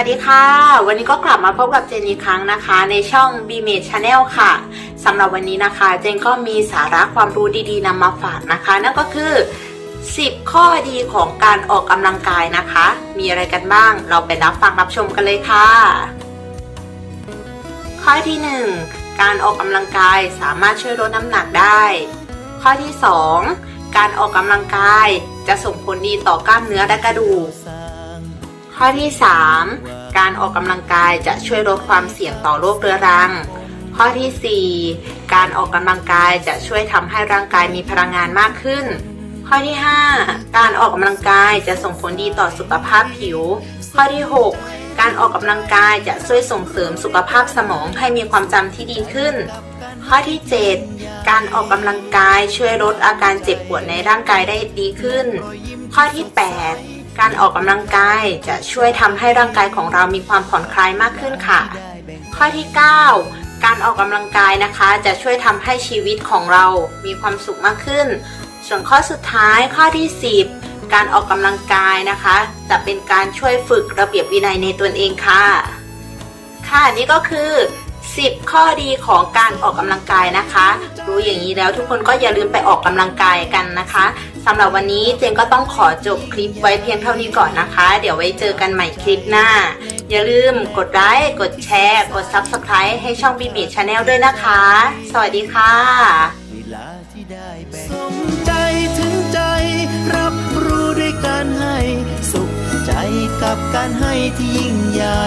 วัสดีค่ะ วันนี้ก็กลับมาพบกับเจนอีกครั้งนะคะ ในช่อง b m a d Channel ค่ะสำหรับวันนี้นะคะ เจนก็มีสาระความรู้ดีๆนำมาฝากนะคะ นั่นก็คือ 10 ข้อดีของการออกกำลังกายนะคะ มีอะไรกันบ้าง เราไปรับฟังรับชมกันเลยค่ะ ข้อที่ 1 การออกกำลังกายสามารถช่วยลดน้ำหนักได้ ข้อที่ 2 การออกกำลังกายจะส่งผลดีต่อกล้ามเนื้อและกระดูก ข้อที่ 3 การออกกำลังกายจะช่วยลดความเสี่ยงต่อโรคเรื้อรัง ข้อทีสี่ 4 การออกกำลังกายจะช่วยทำให้ร่างกายมีพลังงานมากขึ้น ข้อที่ 5 การออกกำลังกายจะส่งผลดีต่อสุขภาพผิว ข้อที่ 6 การออกกำลังกายจะช่วยส่งเสริมสุขภาพสมองให้มีความจำที่ดีขึ้น ข้อที่ 7 การออกกำลังกายช่วยลดอาการเจ็บปวดในร่างกายได้ดีขึ้น ข้อที่ 8 การออกกำลังกายจะช่วยทำให้ร่างกายของเรามีความผ่อนคลายมากขึ้นค่ะ ข้อที่ 9 การออกกำลังกายนะคะจะช่วยทำให้ชีวิตของเรามีความสุขมากขึ้น ส่วนข้อสุดท้ายข้อที่ 10 การออกกำลังกายนะคะ จะเป็นการช่วยฝึกระเบียบวินัยในตนเองค่ะ ค่ะนี่ก็คือ 10 ข้อดีของการออกกำลังกายนะคะ รู้อย่างนี้แล้วทุกคนก็อย่าลืมไปออกกำลังกายกันนะคะสำหรับวันนี้เจนก็ต้องขอจบคลิปไว้เพียงเท่านี้ก่อนนะคะ เดี๋ยวไว้เจอกันใหม่คลิปหน้า อย่าลืมกดไลค์กดแชร์ กด Subscribe ให้ช่องบีบีชาแนลด้วยนะคะ สวัสดีค่ะสมใจถึงใจ รับรู้ด้วยการให้ สุขใจกับการให้ที่ยิ่งใหญ่